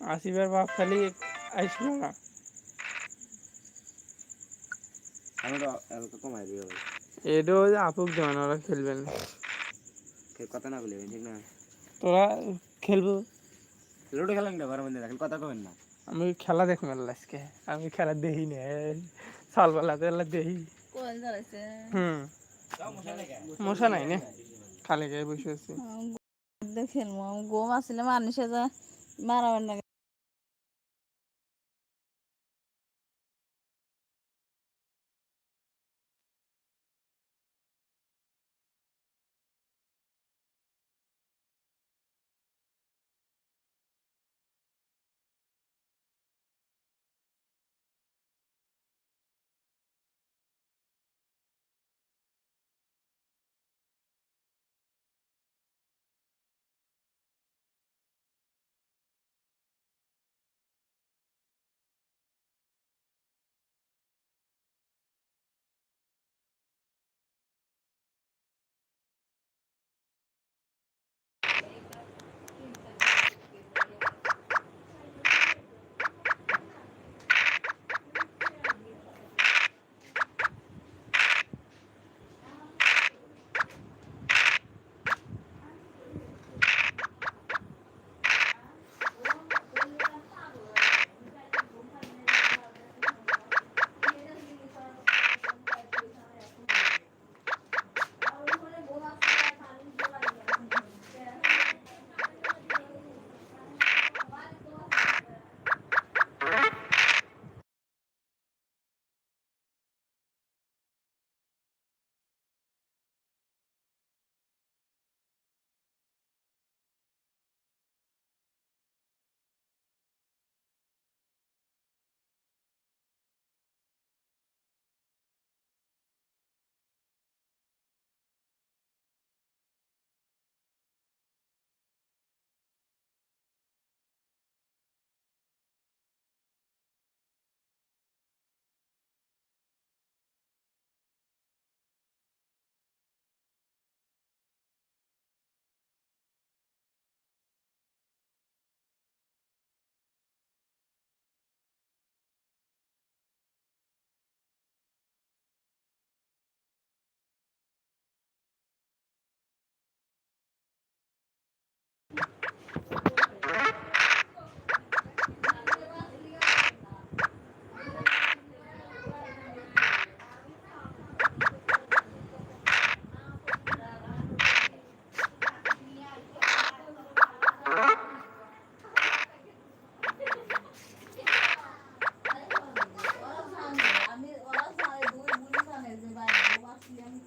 আসিবার বাপ খালি আসলো না আমি তো এলাকা কমাই দিও এটাও আপুক দেওয়ান ওরা খেলবেন কথা না বলি ঠিক না তোরা খেলব লুডো খেলেন না ঘরের মধ্যে কথা কবেন না আমি খেলা দেখব না আজকে আমি খেলা দেখি না সালবেলা তেলা দেখি কোন ধরেছে হুম মশা নাই না খালি গায়ে বসে আছি দেখেন গোম আসলে মানুষে যা মারাবার না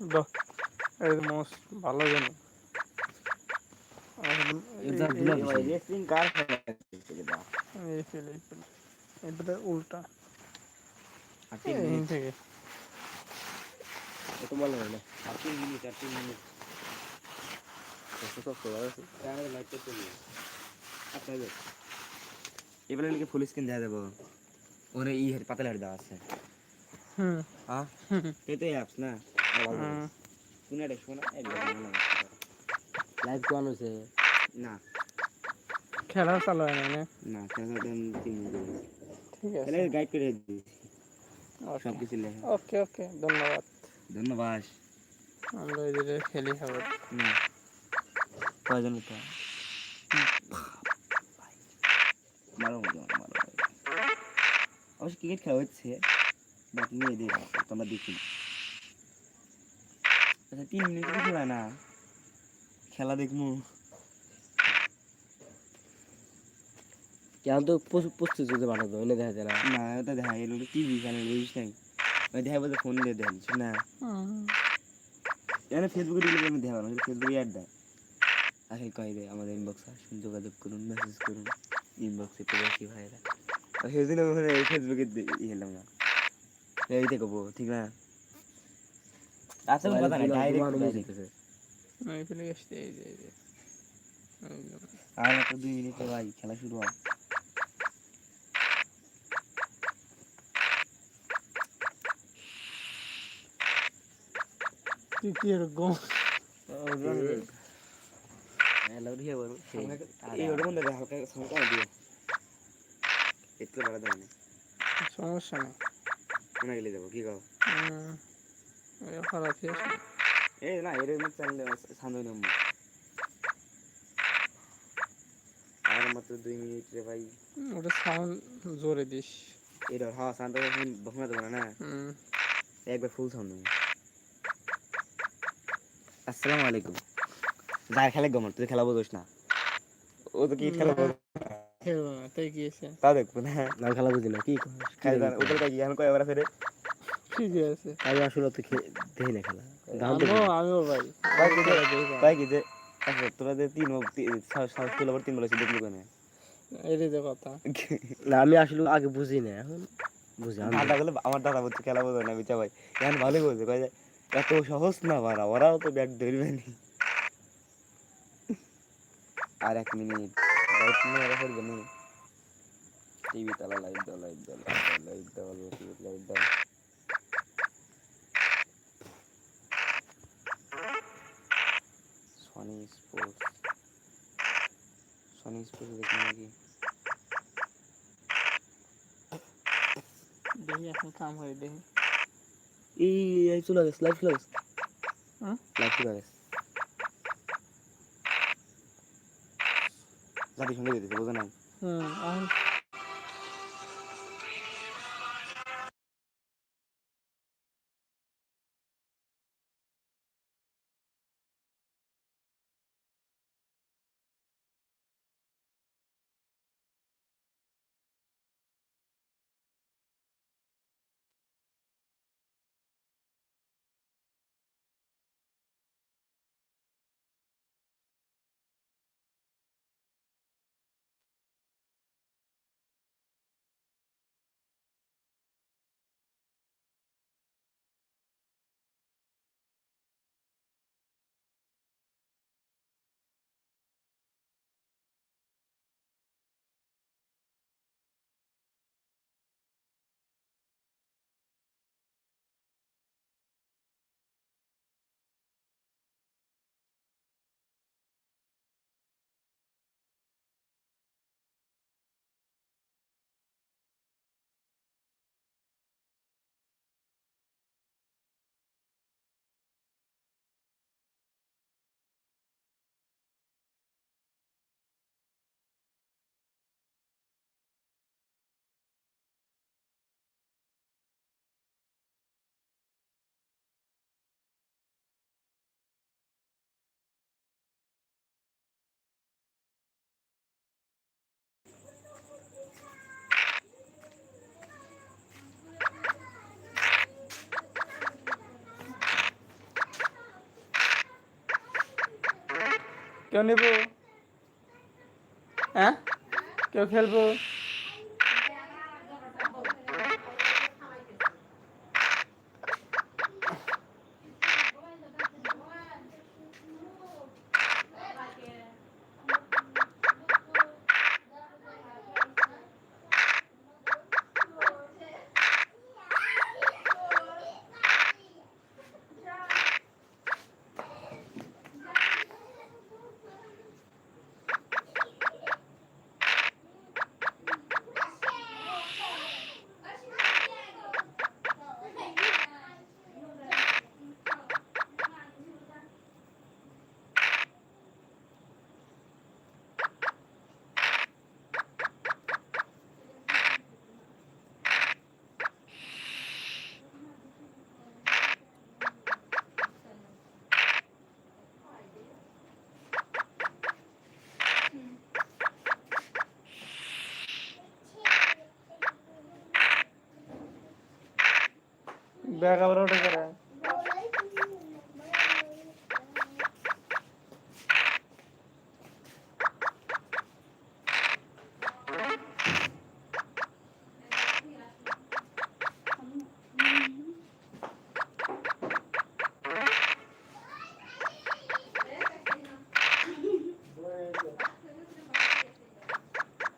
বাহ এই মোস ভালো জানো। এটা দুলা ভাই রেসলিং কার খেলা থেকে দাও এই ফেল এই ফেল এটা উল্টা। আর তিন এই মিনিট থেকে। কত বল হলো। আর তিন মিনিট আর তিন মিনিট সব তো আছে তার লাইট চলে আচ্ছা এবারে লিখে ফুল স্ক্রিন দেয়া দেবো। ওরে ই পাতালে হেড দেওয়া আছে। হুম। হ্যাঁ হুম। অ্যাপস না। কোন একটা শোনা? লাইভ কোন হইছে? না। খেলা চালু হয় না? খেলা তিন মিনিট ঠিক তাহলে গাইড করে দিই সব কিছু লেখা। ওকে ওকে ধন্যবাদ। ধন্যবাদ। আমরা এদিকে খেলি হবে না। কয়জন তো মারো মারো মারো অবশ্য ক্রিকেট খেলা হচ্ছে বাট নিয়ে তোমরা দেখি। আচ্ছা তিন মিনিট খেলা না। খেলা দেখব কেন তো প্রস্তুত যদি বানাতো এনে দেখা যায় না না ওটা দেখা এলো টিভি চ্যানেল বুঝিস নাই? ওই দেখা বলতে ফোন দিয়ে দেখালিস না। এখানে ফেসবুকে আমি দেখা পারব ফেসবুকে অ্যাড দেয় আগে কয়ে দেয় আমাদের ইনবক্স আসুন যোগাযোগ করুন মেসেজ করুন ইনবক্সে প্রবাসী ভাইরা। সেদিন ওখানে ফেসবুকে ইয়ে এলাম না। এইটা কবো ঠিক না? কথা নাই ডাইরেক্ট আমি ফেলে গেছি এই যে এই যে এই যে। আর মাত্র দুই মিনিটে ভাই খেলা শুরু হয় কি কি এরকম হ্যালো রিয়া বল এই ওটা মধ্যে হালকা সংখ্যা দিও একটু বাড়া দেবো না সমস্যা নেই মনে গেলে যাব কি কাও হুম। এই খারাপ হয়েছে এই না এর মধ্যে আর মাত্র দুই মিনিট রে ভাই। ওটা সাউন্ড জোরে দিস। এটা হ্যাঁ শান্ত বসনা দেবো না না? একবার ফুল সাউন্ড দেবো আসসালামু আলাইকুম। যার খেলে গমন তুই খেলা বোঝোস না। ও তো কি খেলা খেলব না তাই গিয়েছে তা দেখব না। না খেলা বুঝি না কি ওদের কাছে এখন কয় এবার ফেরে? ঠিক আছে। আমি আসলে তো দেখি না খেলা। আমিও আমিও ভাই। ভাই কি যে। ভাই আচ্ছা তোরা যে তিন আবার তিন বলেছি দেখলি কেন? এটাই তো কথা। না আমি আসলে আগে বুঝি না এখন বুঝি। আমি দাদা গুলো আমার দাদা বলছে খেলা বোঝে না বিচা ভাই। এখন ভালোই বলছে কয় যে এত সহজ না মারা ওরাও তো ব্যাগ ধরবে নি। আর এক মিনিট। লাইট নিয়ে ওরা করবে নি? টিভি তালা লাইট দাও লাইট দাও লাইট দাও লাইট দাও লাইট দাও সনি স্পোর্টস সনি স্পোর্টস দেখি নাকি দেখি এখন কাম হয় দেখি। এই এই চলে গেছে লাইভ চলে গেছে। হুম? লাইট চলে গেছে। জাতি সঙ্গে দিতেছে বোঝো নাই। হুম কেউ নেব? হ্যাঁ? কেউ খেলব? ব্যাগ আবার ওটা করে